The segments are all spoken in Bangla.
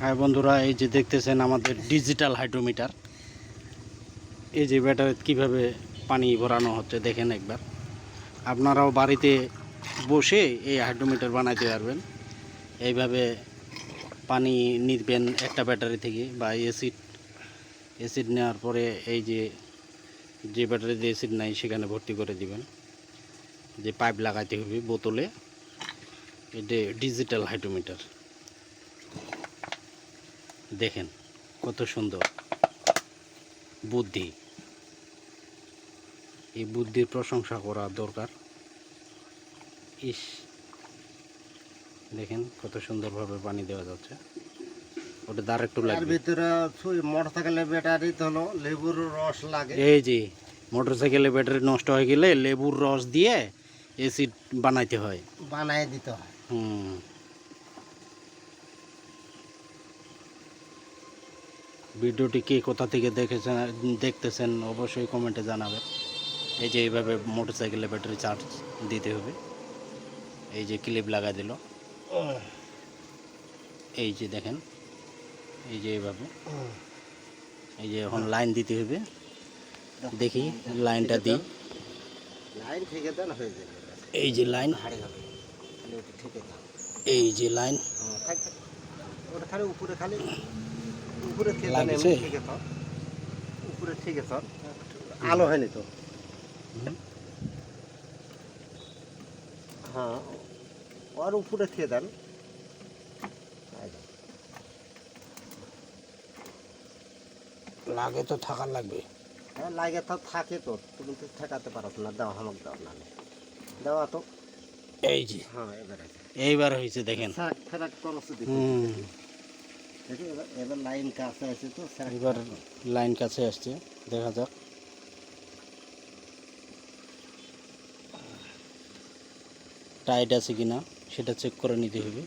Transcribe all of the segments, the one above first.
হ্যাঁ বন্ধুরা, এই যে দেখতেছেন আমাদের ডিজিটাল হাইড্রোমিটার এই যে ব্যাটারি কীভাবে পানি ভরানো হচ্ছে দেখেন একবার। আপনারাও বাড়িতে বসে এই হাইড্রোমিটার বানাইতে পারবেন। এইভাবে পানি নিবেন একটা ব্যাটারি থেকে বা এসিড এসিড নেওয়ার পরে এই যে যে ব্যাটারিতে এসিড নাই সেখানে ভর্তি করে দিবেন। যে পাইপ লাগাইতে হবে বোতলে। এটা ডিজিটাল হাইড্রোমিটার দেখেন কত সুন্দর বুদ্ধি। এই বুদ্ধির প্রশংসা করা দরকার। ইস দেখেন কত সুন্দরভাবে পানি দেওয়া যাচ্ছে। ওটা দ্বার একটু লাগবে। ভিতরে মোটর সাইকেলের ব্যাটারি তো হলো লেবুর রস লাগে। এই যে মোটরসাইকেলে ব্যাটারি নষ্ট হয়ে গেলে লেবুর রস দিয়ে এসিড বানাইতে হয়। বানায় দিতে হয়। হুম। ভিডিওটি কে কোথা থেকে দেখেছেন দেখতেছেন অবশ্যই কমেন্টে জানাবেন। এই যে এইভাবে মোটরসাইকেলে ব্যাটারি চার্জ দিতে হবে। এই যে ক্লিপ লাগা দিল। এই যে দেখেন এই যে এইভাবে। এই যে এখন লাইন দিতে হবে। দেখি লাইনটা দিই। লাইন থেকে দেন হয়ে যাবে। এই যে লাইন। এই যে লাইন। ওটা খালি উপরে খালি। উপরে লাগছে? এমনি থেকে থর উপরে থেকে থর আলো হয়নি তো? হ্যাঁ উপরে দেন। লাগে তো থাকার লাগবে। হ্যাঁ লাগে তো থাকে তো তুমি তো ঠেকাতে পারো না দাও হামক দাও না। দেওয়া তো এই যে। হ্যাঁ এবারে এইবার হয়েছে দেখেন। তো হুম। এবার এবার লাইন কাছে আছে তো এবার লাইন কাছে আসছে দেখা যাক। টাইট আছে কিনা সেটা চেক করে নিতে হবে।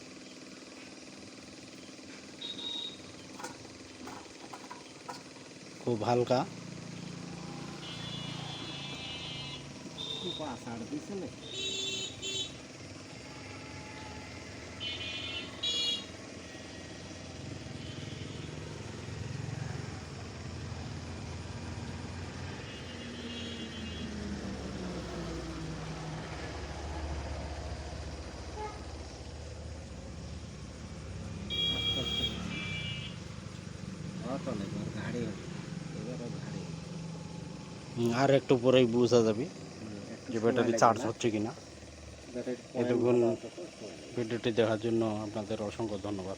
খুব হালকা। পা ছাড় দিছে আর একটু পরেই বোঝা যাবে যে ব্যাটারি চার্জ হচ্ছে কিনা। এতক্ষণ ভিডিওটি দেখার জন্য আপনাদের অসংখ্য ধন্যবাদ।